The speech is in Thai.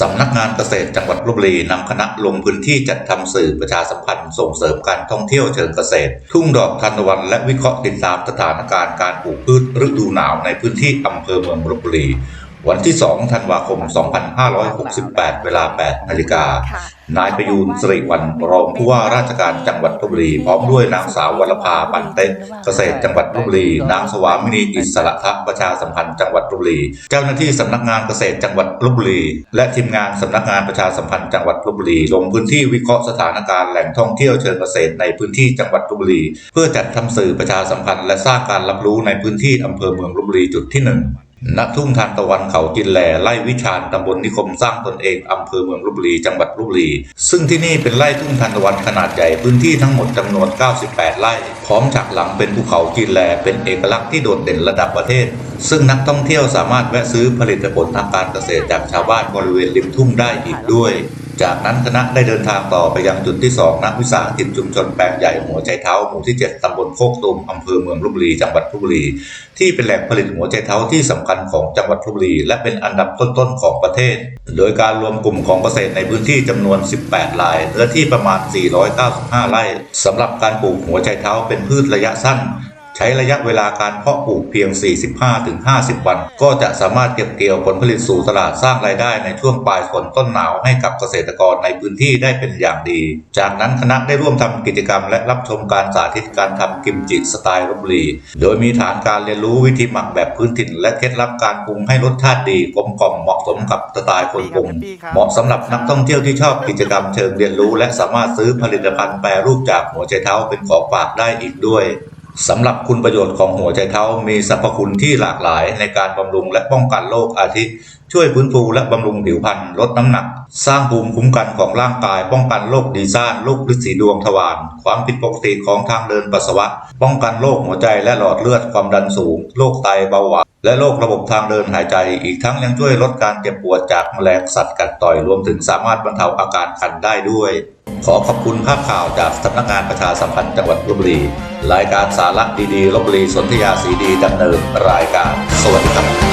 สำนักงานเกษตรจังหวัดลบบุรีนำคณะลงพื้นที่จัดทำสื่อประชาสัมพันธ์ส่งเสริมการท่องเที่ยวเชิงเกษตร ทุ่งดอกทานตะวันและวิเคราะห์ติดตามสถานการณ์การปลูกพืชฤดูหนาวในพื้นที่อำเภอเมืองลบบุรี วันที่ 2 ธันวาคม 2568 เวลา 8 นาฬิกาค่ะนายประยูนสิริวันรองผู้ว่าราชการจังหวัดลบบุรี พร้อมด้วยนางสาววรภาปันเต็กเกษตรจังหวัดลบบุรี นางสวามินีอิสระทัพประชาสัมพันธ์จังหวัดลบบุรี เจ้าหน้าที่สำนักงานเกษตรจังหวัดลบบุรี และทีมงานสำนักงานประชาสัมพันธ์จังหวัดลบบุรี ลงพื้นที่วิเคราะห์สถานการณ์แหล่งท่องเที่ยวเชิงเกษตรในพื้นที่จังหวัดลบบุรี เพื่อจัดทำสื่อประชาสัมพันธ์และสร้างการรับรู้ในพื้นที่อำเภอเมืองลบบุรีจุดที่ห นักทุ่งทานตะวันเขาจินแลไร่วิชาญตำบลนิคมสร้างตนเองอำเภอเมืองลบบุรีจังหวัดลบบุรี ซึ่งที่นี่เป็นไร่ทุ่งทานตะวันขนาดใหญ่พื้นที่ทั้งหมดจำนวน 98 ไร่พร้อมฉากหลังเป็นภูเขาจินแลเป็นเอกลักษณ์ที่โดดเด่นระดับประเทศ ซึ่งนักท่องเที่ยวสามารถแวะซื้อผลิตผลทางการเกษตรจากชาวบ้านบริเวณริมทุ่งได้อีกด้วย จากนั้นคณะได้เดินทางต่อไปยังจุดที่ 2นักวิสาหกิจชุมชนแปลงใหญ่หัวใจเท้าหมู่ที่ 7 ตำบลโคกตุมอำเภอเมืองลบบุรีจังหวัดลบบุรี ที่เป็นแหล่งผลิตหัวใจเท้าที่สำคัญของจังหวัดลบบุรี และเป็นอันดับต้นๆของประเทศ โดยการรวมกลุ่มของเกษตรในพื้นที่จำนวน 18รายเนื้อที่ประมาณ 495 ไร่สำหรับการปลูกหัวใจเท้าเป็นพืชระยะสั้น ใช้ระยะเวลาการเพาะปลูกเพียง 45-50 วัน ก็จะสามารถเก็บเกี่ยวผลผลิตสู่ตลาดสร้างรายได้ในช่วงปลายฝนต้นหนาวให้กับเกษตรกรในพื้นที่ได้เป็นอย่างดี จากนั้นคณะได้ร่วมทำกิจกรรม และรับชมการสาธิตการทำกิมจิสไตล์ลบบุรี โดยมีฐานการเรียนรู้วิธีหมักแบบพื้นถิ่น และเคล็ดลับการปรุงให้รสชาติดีกลมกล่อมเหมาะสมกับสไตล์คนปรุงเหมาะสำหรับนักท่องเที่ยวที่ชอบกิจกรรมเชิงเรียนรู้ และสามารถซื้อผลิตภัณฑ์แปรรูปจากหัวใจเท้าเป็นของฝากได้อีกด้วย สำหรับคุณประโยชน์ของหัวใจเท้ามีสรรพคุณที่หลากหลายในการบำรุงและป้องกันโรคอาทิช่วยฟื้นฟูและบำรุงผิวพรรณลดน้ำหนัก สร้างภูมิคุ้มกันของร่างกาย ป้องกันโรคดีซ่านโรคฤทธิ์สีดวงทวารความผิดปกติของทางเดินปัสสาวะ ป้องกันโรคหัวใจและหลอดเลือดความดันสูงโรคไตเบาหวานและโรคระบบทางเดินหายใจ อีกทั้งยังช่วยลดการเจ็บปวดจากแมลงสัตว์กัดต่อยรวมถึงสามารถบรรเทาอาการคันได้ด้วย ขอขอบคุณภาพข่าวจากสำนักงานประชาสัมพันธ์จังหวัดลบบุรี รายการสาระดีๆลบบุรีสนธยาสีดีดำเนินรายการ สวัสดีครับ